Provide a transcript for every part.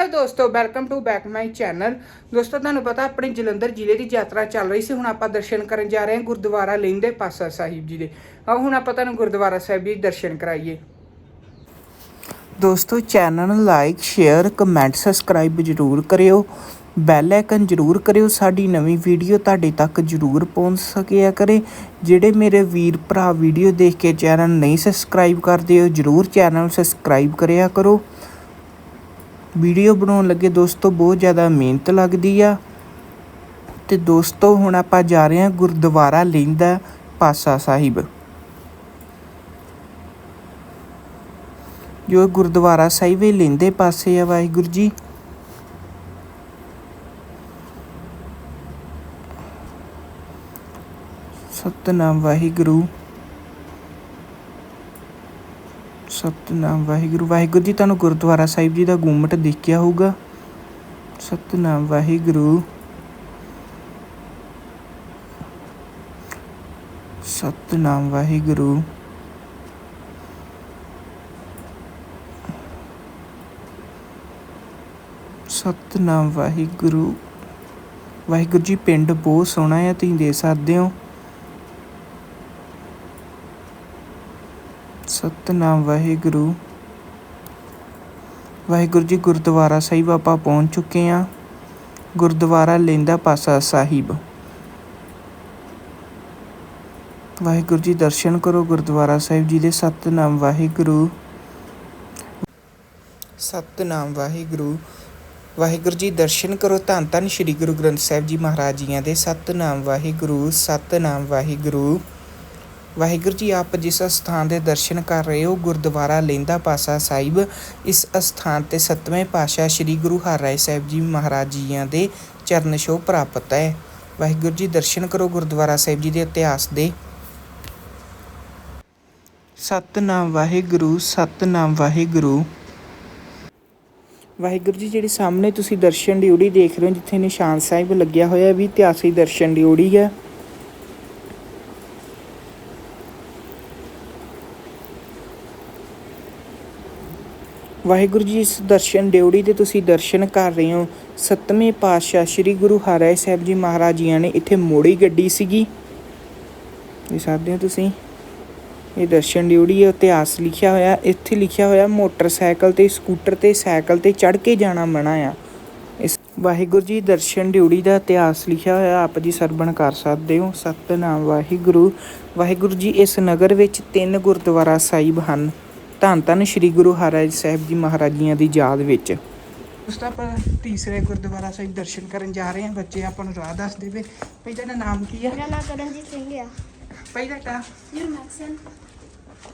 Hello ਦੋਸਤੋ welcome to back my channel ਦੋਸਤੋ, ਤੁਹਾਨੂੰ ਪਤਾ ਆਪਣੇ ਜਲੰਧਰ ਜ਼ਿਲ੍ਹੇ ਦੀ ਯਾਤਰਾ ਚੱਲ ਰਹੀ ਸੀ। ਹੁਣ ਆਪਾਂ ਦਰਸ਼ਨ ਕਰਨ ਜਾ ਰਹੇ ਹਾਂ ਗੁਰਦੁਆਰਾ ਲਹਿੰਦੇ ਪਾਸਾ ਸਾਹਿਬ ਜੀ ਦੇ। ਆਓ, ਹੁਣ ਆਪਾਂ ਤੁਹਾਨੂੰ ਗੁਰਦੁਆਰਾ ਸਾਹਿਬ ਜੀ ਦਰਸ਼ਨ ਕਰਾਈਏ। ਦੋਸਤੋ ਚੈਨਲ ਨੂੰ ਲਾਈਕ ਸ਼ੇਅਰ ਕਮੈਂਟ ਸਬਸਕ੍ਰਾਈਬ ਜਰੂਰ ਕਰਿਓ। ਬੈਲ ਆਈਕਨ ਜਰੂਰ ਕਰਿਓ। ਸਾਡੀ ਨਵੀਂ ਵੀਡੀਓ ਤੁਹਾਡੇ ਤੱਕ ਜਰੂਰ ਪਹੁੰਚ ਸਕਿਆ ਕਰੇ। ਜਿਹੜੇ ਮੇਰੇ ਵੀਰ ਭਰਾ ਵੀਡੀਓ ਦੇਖ ਕੇ ਚੈਨਲ ਨਹੀਂ ਸਬਸਕ੍ਰਾਈਬ ਕਰਦੇ ਹੋ ਜਰੂਰ ਚੈਨਲ ਸਬਸਕ੍ਰਾਈਬ ਕਰਿਆ ਕਰੋ। ਵੀਡੀਓ ਬਣਾਉਣ ਲੱਗੇ ਦੋਸਤੋ ਬਹੁਤ ਜ਼ਿਆਦਾ ਮਿਹਨਤ ਲੱਗਦੀ ਆ। ਤੇ ਦੋਸਤੋ ਹੁਣ ਆਪਾਂ ਜਾ ਰਹੇ ਹਾਂ ਗੁਰਦੁਆਰਾ ਲਿੰਦਾ ਪਾਸਾ ਸਾਹਿਬ। ਜੋ ਗੁਰਦੁਆਰਾ ਸਾਹਿਬ ਇਹ ਲਿੰਦੇ ਪਾਸੇ ਆ ਵਾਹਿਗੁਰੂ ਜੀ। ਸਤਨਾਮ ਵਾਹਿਗੁਰੂ। ਸਤਨਾਮ ਵਾਹਿਗੁਰੂ। ਵਾਹਿਗੁਰੂ ਜੀ, ਤੁਹਾਨੂੰ ਗੁਰਦੁਆਰਾ ਸਾਹਿਬ ਜੀ ਦਾ ਗੁੰਮਟ ਦੇਖਿਆ ਹੋਊਗਾ। ਸਤਨਾਮ ਵਾਹਿਗੁਰੂ। ਸਤਨਾਮ ਵਾਹਿਗੁਰੂ। ਸਤਨਾਮ ਵਾਹਿਗੁਰੂ। ਵਾਹਿਗੁਰੂ ਜੀ, ਪਿੰਡ ਬਹੁਤ ਸੋਹਣਾ ਹੈ, ਤੁਸੀਂ ਦੇ ਸਕਦੇ ਹੋ। ਸਤਨਾਮ ਵਾਹਿਗੁਰੂ। ਵਾਹਿਗੁਰੂ ਜੀ ਗੁਰਦੁਆਰਾ ਸਾਹਿਬ ਆਪਾਂ ਪਹੁੰਚ ਚੁੱਕੇ ਹਾਂ। ਗੁਰਦੁਆਰਾ ਲੈਂਦਾ ਪਾਸਾ ਸਾਹਿਬ। ਵਾਹਿਗੁਰੂ ਜੀ ਦਰਸ਼ਨ ਕਰੋ ਗੁਰਦੁਆਰਾ ਸਾਹਿਬ ਜੀ ਦੇ ਸਤਨਾਮ ਵਾਹਿਗੁਰੂ। ਸਤਨਾਮ ਵਾਹਿਗੁਰੂ। ਵਾਹਿਗੁਰੂ ਜੀ ਦਰਸ਼ਨ ਕਰੋ। ਧੰਨ ਧੰਨ ਸ੍ਰੀ ਗੁਰੂ ਗ੍ਰੰਥ ਸਾਹਿਬ ਜੀ ਮਹਾਰਾਜ ਜੀਆਂ ਦੇ ਸਤਨਾਮ ਵਾਹਿਗੁਰੂ। ਸਤਨਾਮ ਵਾਹਿਗੁਰੂ। ਵਾਹਿਗੁਰੂ ਜੀ, ਆਪ ਜਿਸ ਸਥਾਨ ਦੇ ਦਰਸ਼ਨ ਕਰ ਰਹੇ ਹੋ, ਗੁਰਦੁਆਰਾ ਲੈਂਦਾ ਪਾਸਾ ਸਾਹਿਬ, ਇਸ ਅਸਥਾਨ ਤੇ ਸਤਵੇਂ ਪਾਤਸ਼ਾਹ ਸ੍ਰੀ ਗੁਰੂ ਹਰਿਰਾਏ ਸਾਹਿਬ ਜੀ ਮਹਾਰਾਜ ਜੀਆਂ ਦੇ ਚਰਨ ਛੋਹ ਪ੍ਰਾਪਤ ਹੈ। ਵਾਹਿਗੁਰੂ ਜੀ, ਦਰਸ਼ਨ ਕਰੋ ਗੁਰਦੁਆਰਾ ਸਾਹਿਬ ਜੀ ਦੇ ਇਤਿਹਾਸ ਦੇ। ਸਤਨਾਮ ਵਾਹਿਗੁਰੂ ਸਤਨਾਮ ਵਾਹਿਗੁਰੂ। ਵਾਹਿਗੁਰੂ ਜੀ, ਜਿਹੜੀ ਸਾਹਮਣੇ ਤੁਸੀਂ ਦਰਸ਼ਨ ਡਿਊੜੀ ਦੇਖ ਰਹੇ ਹੋ, ਜਿੱਥੇ ਨਿਸ਼ਾਨ ਸਾਹਿਬ ਲੱਗਿਆ ਹੋਇਆ ਵੀ ਇਤਿਹਾਸਿਕ ਦਰਸ਼ਨ ਡਿਊੜੀ ਹੈ। ਵਾਹਿਗੁਰੂ ਜੀ, ਇਸ ਦਰਸ਼ਨ ਡਿਊੜੀ ਦੇ ਤੁਸੀਂ ਦਰਸ਼ਨ ਕਰ ਰਹੇ ਹੋ। ਸਤਵੇਂ ਪਾਤਸ਼ਾਹ ਸ੍ਰੀ ਗੁਰੂ ਹਰਿਰਾਏ ਸਾਹਿਬ ਜੀ ਮਹਾਰਾਜ ਜੀਆਂ ਨੇ ਇੱਥੇ ਮੋੜੀ ਗੱਡੀ ਸੀਗੀ। ਇਹ ਸਕਦੇ ਹੋ ਤੁਸੀਂ, ਇਹ ਦਰਸ਼ਨ ਡਿਊੜੀ ਹੈ, ਇਤਿਹਾਸ ਲਿਖਿਆ ਹੋਇਆ, ਇੱਥੇ ਲਿਖਿਆ ਹੋਇਆ, ਮੋਟਰਸਾਈਕਲ ਤੇ, ਸਕੂਟਰ ਤੇ, ਸਾਈਕਲ ਤੇ ਚੜ ਕੇ ਜਾਣਾ ਮਨਾ ਆ। ਇਸ ਵਾਹਿਗੁਰੂ ਜੀ, ਦਰਸ਼ਨ ਡਿਊੜੀ ਦਾ ਇਤਿਹਾਸ ਲਿਖਿਆ ਹੋਇਆ, ਆਪ ਜੀ ਸਰਵਣ ਕਰ ਸਕਦੇ ਹੋ। ਸਤਨਾਮ ਵਾਹਿਗੁਰੂ। ਵਾਹਿਗੁਰੂ ਜੀ, ਇਸ ਨਗਰ ਵਿੱਚ ਤਿੰਨ ਗੁਰਦੁਆਰਾ ਸਾਹਿਬ ਹਨ। ਧੰਨ ਧੰਨ ਸ੍ਰੀ ਗੁਰੂ ਹਰਿਰਾਏ ਸਾਹਿਬ ਜੀ ਮਹਾਰਾਜੀਆਂ ਦੀ ਯਾਦ ਵਿੱਚ। ਉਸ ਤੋਂ ਆਪਾਂ ਤੀਸਰੇ ਗੁਰਦੁਆਰਾ ਸਾਹਿਬ ਦਰਸ਼ਨ ਕਰਨ ਜਾ ਰਹੇ ਹਾਂ। ਬੱਚੇ ਆਪਾਂ ਨੂੰ ਰਾਹ ਦੱਸ ਦੇਵੇ। ਭਈ ਤੁਹਾਡਾ ਨਾਮ ਕੀ ਹੈ ਮੇਰਾ ਨਾਮ ਕਰਨਜੀਤ ਸਿੰਘ ਆ। ਭਈ ਤੁਹਾਡਾ? ਯੂਰਮੈਕਸਨ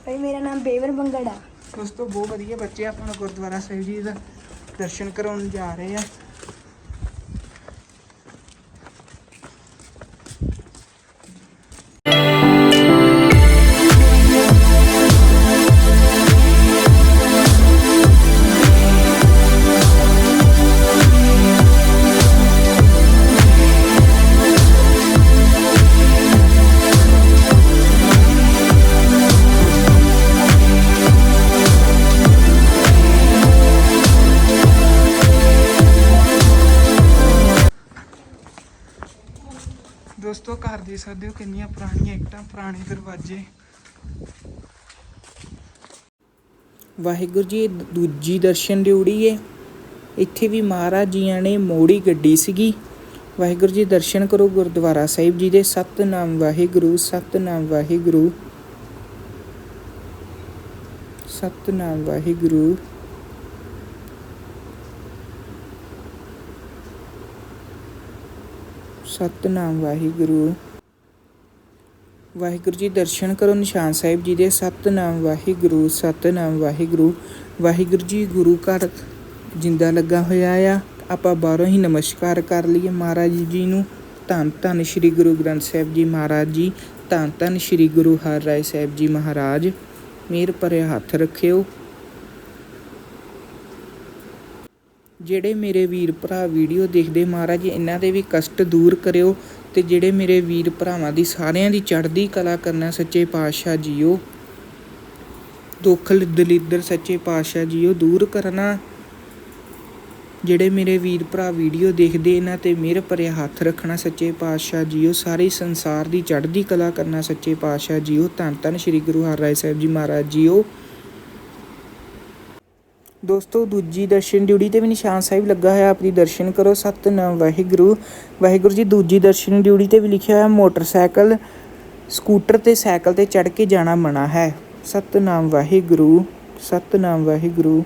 ਭਾਈ ਮੇਰਾ ਨਾਮ ਬੇਵਰ ਬੰਗੜਾ ਦੋਸਤੋ ਬਹੁਤ ਵਧੀਆ ਬੱਚੇ ਆਪਾਂ ਨੂੰ ਗੁਰਦੁਆਰਾ ਸਾਹਿਬ ਜੀ ਦਾ ਦਰਸ਼ਨ ਕਰਾਉਣ ਜਾ ਰਹੇ ਆ। ਦੋਸਤੋ, ਘਰ ਦੇ ਸਕਦੇ ਹੋ ਕਿੰਨੀਆਂ ਪੁਰਾਣੀਆਂ ਇੱਟਾਂ, ਪੁਰਾਣੇ ਦਰਵਾਜ਼ੇ। ਵਾਹਿਗੁਰੂ ਜੀ, ਦੂਜੀ ਦਰਸ਼ਨ ਡਿਊੜੀ ਏ ਇੱਥੇ ਵੀ ਮਹਾਰਾਜ ਜੀਆਂ ਨੇ ਮੋੜੀ ਗੱਡੀ ਸੀਗੀ। ਵਾਹਿਗੁਰੂ ਜੀ, ਦਰਸ਼ਨ ਕਰੋ ਗੁਰਦੁਆਰਾ ਸਾਹਿਬ ਜੀ ਦੇ। ਸਤਨਾਮ ਵਾਹਿਗੁਰੂ ਸਤਨਾਮ ਵਾਹਿਗੁਰੂ। ਸਤਨਾਮ ਵਾਹਿਗੁਰੂ। ਸਤਨਾਮ ਵਾਹਿਗੁਰੂ। ਵਾਹਿਗੁਰੂ ਜੀ, ਦਰਸ਼ਨ ਕਰੋ ਨਿਸ਼ਾਨ ਸਾਹਿਬ ਜੀ ਦੇ। ਸਤਨਾਮ ਵਾਹਿਗੁਰੂ ਸਤਨਾਮ ਵਾਹਿਗੁਰੂ। ਵਾਹਿਗੁਰੂ ਜੀ, ਗੁਰੂ ਘਰ ਜਿੰਦਾ ਲੱਗਾ ਹੋਇਆ ਆ। ਆਪਾਂ ਬਾਹਰੋਂ ਹੀ ਨਮਸਕਾਰ ਕਰ ਲਈਏ ਮਹਾਰਾਜ ਜੀ ਨੂੰ। ਧੰਨ ਧੰਨ ਸ੍ਰੀ ਗੁਰੂ ਗ੍ਰੰਥ ਸਾਹਿਬ ਜੀ ਮਹਾਰਾਜ ਜੀ। ਧੰਨ ਧੰਨ ਸ੍ਰੀ ਗੁਰੂ ਹਰਿਰਾਏ ਸਾਹਿਬ ਜੀ ਮਹਾਰਾਜ। ਮੇਰ ਭਰੇ ਹੱਥ ਰੱਖਿਓ। ਜਿਹੜੇ ਮੇਰੇ ਵੀਰ ਭਰਾ ਵੀਡੀਓ ਦੇਖਦੇ ਮਹਾਰਾਜ, ਇਹਨਾਂ ਦੇ ਵੀ ਕਸ਼ਟ ਦੂਰ ਕਰਿਓ ਤੇ ਜਿਹੜੇ ਮੇਰੇ ਵੀਰ ਭਰਾਵਾਂ ਦੀ ਸਾਰਿਆਂ ਦੀ ਚੜ੍ਹਦੀ ਕਲਾ ਕਰਨਾ ਸੱਚੇ ਪਾਤਸ਼ਾਹ ਜੀਓ। ਦੁੱਖ ਦਲਿੱਦਰ ਸੱਚੇ ਪਾਤਸ਼ਾਹ ਜੀਓ, ਦੂਰ ਕਰਨਾ। ਜਿਹੜੇ ਮੇਰੇ ਵੀਰ ਭਰਾ ਵੀਡੀਓ ਦੇਖਦੇ ਇਹਨਾਂ ਤੇ ਮਿਹਰ ਭਰਿਆ ਹੱਥ ਰੱਖਣਾ ਸੱਚੇ ਪਾਤਸ਼ਾਹ ਜੀਓ, ਸਾਰੇ ਸੰਸਾਰ ਦੀ ਚੜ੍ਹਦੀ ਕਲਾ ਕਰਨਾ ਸੱਚੇ ਪਾਤਸ਼ਾਹ ਜੀਓ। ਧੰਨ ਧੰਨ ਸ੍ਰੀ ਗੁਰੂ ਹਰਿਰਾਏ ਸਾਹਿਬ ਜੀ ਮਹਾਰਾਜ ਜੀਓ। ਦੋਸਤੋ, ਦੂਜੀ ਦਰਸ਼ਨ ਡਿਊਟੀ ਤੇ ਵੀ ਨਿਸ਼ਾਨ ਸਾਹਿਬ ਲੱਗਾ ਹੋਇਆ ਆਪਣੀ ਦਰਸ਼ਨ ਕਰੋ, ਸਤਨਾਮ ਵਾਹਿਗੁਰੂ। ਵਾਹਿਗੁਰੂ ਜੀ, ਦੂਜੀ ਦਰਸ਼ਨ ਡਿਊਟੀ ਤੇ ਵੀ ਲਿਖਿਆ ਹੋਇਆ, ਮੋਟਰਸਾਈਕਲ, ਸਕੂਟਰ ਤੇ ਸਾਈਕਲ ਤੇ ਚੜ੍ਹ ਕੇ ਜਾਣਾ ਮਨਾ ਹੈ। ਸਤਨਾਮ ਵਾਹਿਗੁਰੂ ਸਤਨਾਮ ਵਾਹਿਗੁਰੂ।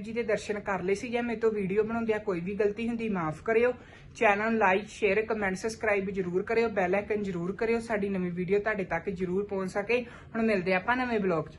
ਸਾਹਿਬ ਜੀ ਦੇ ਦਰਸ਼ਨ ਕਰ ਲਏ ਸੀ ਜਾਂ ਮੇਰੇ ਤੋਂ ਵੀਡੀਓ ਬਣਾਉਂਦਿਆਂ ਕੋਈ ਵੀ ਗਲਤੀ ਹੁੰਦੀ ਮਾਫ ਕਰਿਓ। ਚੈਨਲ ਨੂੰ ਲਾਈਕ ਸ਼ੇਅਰ ਕਮੈਂਟ ਸਬਸਕ੍ਰਾਈਬ ਜਰੂਰ ਕਰਿਓ ਬੈਲ ਆਈਕਨ ਜਰੂਰ ਕਰਿਓ, ਸਾਡੀ ਨਵੀਂ ਵੀਡੀਓ ਤੁਹਾਡੇ ਤੱਕ ਜਰੂਰ ਪਹੁੰਚ ਸਕੇ। ਹੁਣ ਮਿਲਦੇ ਆਪਾਂ ਨਵੇਂ ਬਲੌਗ 'ਚ।